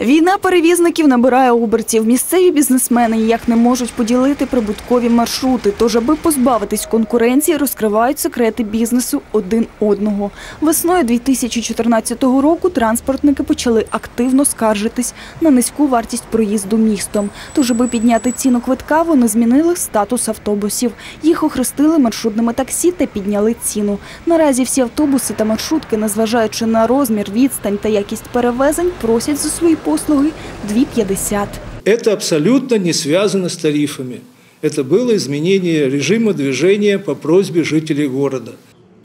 Війна перевізників набирає обертів. Місцеві бізнесмени ніяк не можуть поділити прибуткові маршрути. Тож, аби позбавитись конкуренції, розкривають секрети бізнесу один одного. Весною 2014 року транспортники почали активно скаржитись на низьку вартість проїзду містом. Тож, аби підняти ціну квитка, вони змінили статус автобусів. Їх охрестили маршрутними таксі та підняли ціну. Наразі всі автобуси та маршрутки, незважаючи на розмір, відстань та якість перевезень, просять за свої послуги 2,50. Это абсолютно не связано с тарифами. Это было изменение режима движения по просьбе жителей города.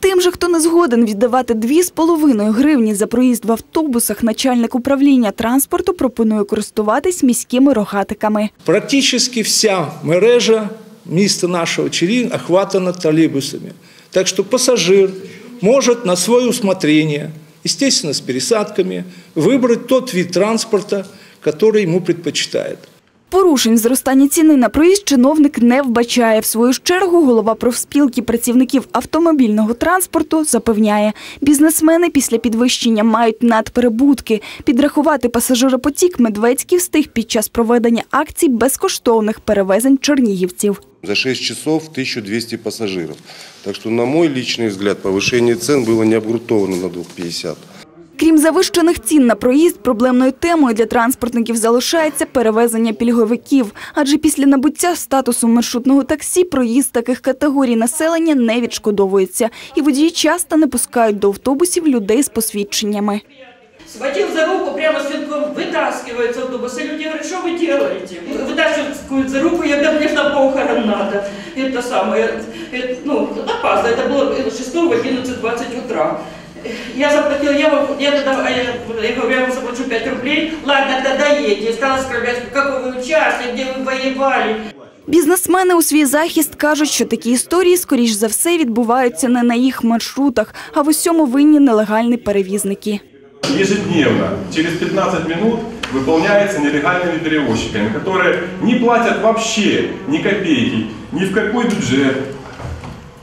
Тим же, хто не згоден віддавати 2,5 гривні за проїзд в автобусах, начальник управління транспорту пропонує користуватись міськими рогатиками. Практически вся мережа міста нашого Черін охватана троллейбусами. Так что пассажир может на свое усмотрение, естественно, с пересадками, выбрать тот вид транспорта, который ему предпочитает. Порушень зростання ціни на проїзд чиновник не вбачає. В свою ж чергу голова профспілки працівників автомобільного транспорту запевняє, бізнесмени після підвищення мають надперебутки. Підрахувати пасажиропотік Медведський встиг під час проведення акцій безкоштовних перевезень чернігівців. За 6 часов 1200 пассажиров. Так что, на мой личный взгляд, повышение цен было не обґрунтовано на 2,50. Крім завищених цін на проїзд, проблемною темою для транспортників залишається перевезення пільговиків. Адже після набуття статусу маршрутного таксі проїзд таких категорій населення не відшкодовується. І водії часто не пускають до автобусів людей з посвідченнями. Схватил за руку, прямо с венком вытаскивает с автобуса. И люди говорят, что вы делаете? Вытаскивают за руку, я говорю, мне ж на похорон надо. Это самое, это, ну, опасно, это было 6 в 11.20 утра. Я заплатила, я, вам, я, тогда, а я, я говорю, я вам заплачу 5 рублей. Ладно, тогда едьте. И стала скрывать, какой вы участник, где вы воевали. Бізнесмени у свій захист кажуть, що такі історії, скоріш за все, відбуваються не на їх маршрутах, а в усьому винні нелегальні перевізники. ежедневно, через 15 минут, выполняется нелегальными перевозчиками, которые не платят вообще ни копейки ни в какой бюджет,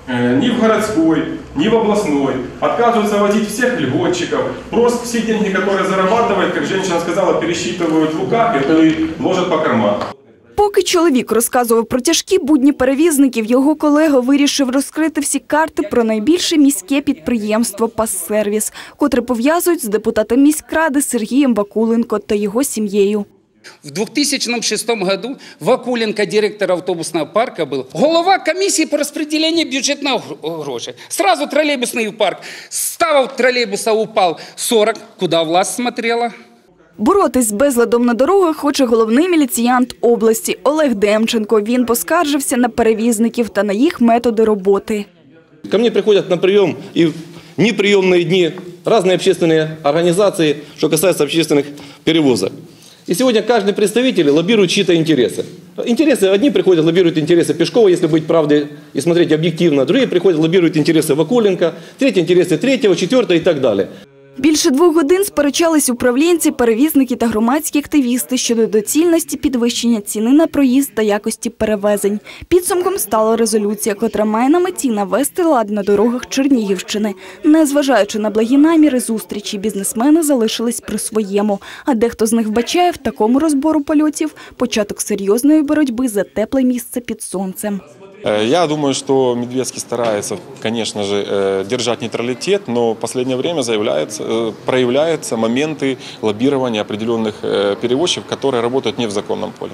э, ни в городской, ни в областной. Отказываются возить всех льготчиков. Просто все деньги, которые зарабатывают, как женщина сказала, пересчитывают в руках и ложат по карманам. Поки чоловік розказував про тяжкі будні перевізників, його колега вирішив розкрити всі карти про найбільше міське підприємство «Пассервіс», котре пов'язують з депутатом міськради Сергієм Вакуленко та його сім'єю. В 2006 году Вакуленко, директор автобусного парка, был голова комиссии по распределению бюджетных гро- грошей. Сразу троллейбусный парк. Ставов троллейбуса упал 40. Куда власть смотрела? Боротись з безладом на дорогах хоче головний міліціянт області Олег Демченко. Він поскаржився на перевізників та на їх методи роботи. Ко мне приходят на прием и в неприемные дни разные общественные организации, что касается общественных перевозок. И сегодня каждый представитель лоббирует чьи-то интересы. Интересы одни приходят, лоббируют интересы Пешкова, если быть правдой и смотреть объективно. Другие приходят, лоббируют интересы Вакуленко, третьи интересы третьего, четвертого и так далее. Більше двох годин сперечались управлінці, перевізники та громадські активісти щодо доцільності підвищення ціни на проїзд та якості перевезень. Підсумком стала резолюція, котра має на меті навести лад на дорогах Чернігівщини. Незважаючи на благі наміри зустрічі, бізнесмени залишились при своєму. А дехто з них вбачає в такому розбору польотів початок серйозної боротьби за тепле місце під сонцем. Э, Я думаю, что Медведский старается, конечно же, э, держать нейтралитет, но в последнее время заявляется, э, проявляются моменты лоббирования определенных э, перевозчиков, которые работают не в законном поле.